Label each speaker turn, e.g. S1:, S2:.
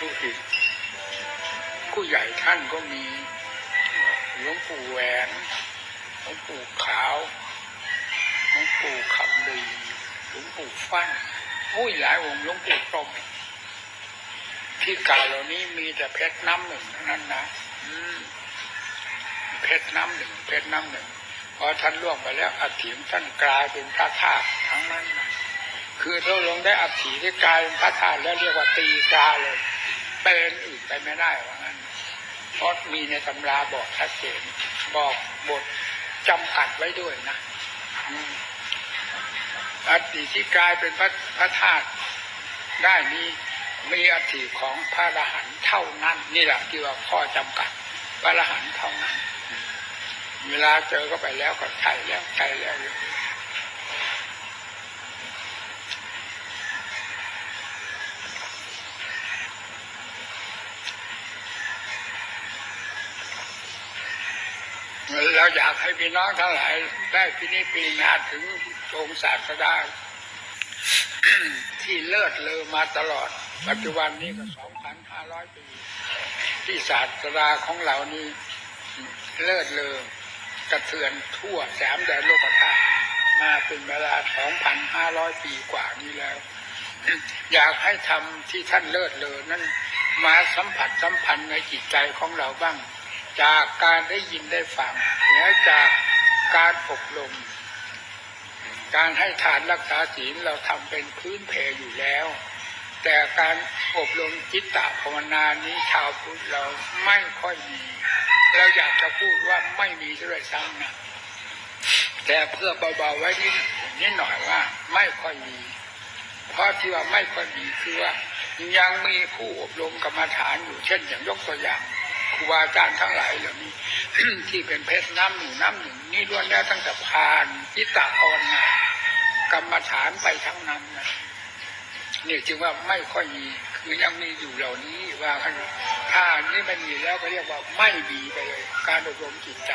S1: ลูกศิษย์ผู้ใหญ่ท่านก็มีหลวงปู่แหวนหลวงปู่ขาวหลวงปู่คำดีหลวงปู่ฟั่นอุ้ยหลายองค์หลวงปู่พรมที่กล่าวเหล่านี้มีแต่เพชรน้ำหนึ่งทั้งนั้นนะเพชรน้ำหนึ่งเพชรน้ำหนึ่งพอท่านล่วงไปแล้วอัฐิของท่านกลายเป็นพระธาตุทั้งนั้นนะคือถ้าลงได้อัฐิที่กลายเป็นพระธาตุแล้วเรียกว่าตีกาเลย เป็นอื่นไปไม่ได้ว่างั้นเพราะมีในตำราบอกชัดเจนบอกบทจำกัดไว้ด้วยนะอัฐิที่กลายเป็นพระพระธาตุได้นี้มีอัฐิของพระอรหันต์เท่านั้น นี่แหละที่ว่าข้อจำกัดพระอรหันต์เท่านั้น เวลาเจอก็ไปแล้วก็ใช่แล้วใช่แล้ว เราอยากให้พี่น้องทั้งหลายได้พินิจพิจารณาถึงองค์ศาสดาที่เลิศเลอมาตลอด ปัจจุบันนี้ก็2,500ปี ที่ศาสดาของเรานี้เลิศเลอกระเทือนทั่วสามแดนโลกธาตุมาเป็นเวลา2,500ปีกว่านี้แล้ว อยากให้ทำที่ท่านเลิศเลอนั้นมาสัมผัสสัมพันธ์ในจิตใจของเราบ้าง จากการได้ยินได้ฟังและจากการอบรมการให้ทานรักษาศีลเราทำเป็นพื้นเพอยู่แล้ว แต่การอบรมจิตตภาวนานี้ชาวพุทธเราไม่ค่อยมีเราอยากจะพูดว่าไม่มีด้วยซ้ำนะแต่เพื่อเบาๆไว้นิดนิดหน่อยว่าไม่ค่อยมี เพราะที่ว่าไม่ค่อยมีคือว่ายังมีผู้อบรมกรรมฐานอยู่เช่นอย่างยกตัวอย่าง ครูบาอาจารย์ทั้งหลายเหล่านี้ ที่เป็นเพชรน้ำหนึ่งน้ำหนึ่งนี่ล้วนแล้วตั้งแต่ผ่านจิตตภาวนากรรมฐานไปทั้งนั้นนะนี่จึงว่าไม่ค่อยมีคือยังมีอยู่เหล่านี้ว่าถ้าอันนี้ไม่มีแล้วก็เรียกว่าไม่มีไปเลย การอบรมจิตใจ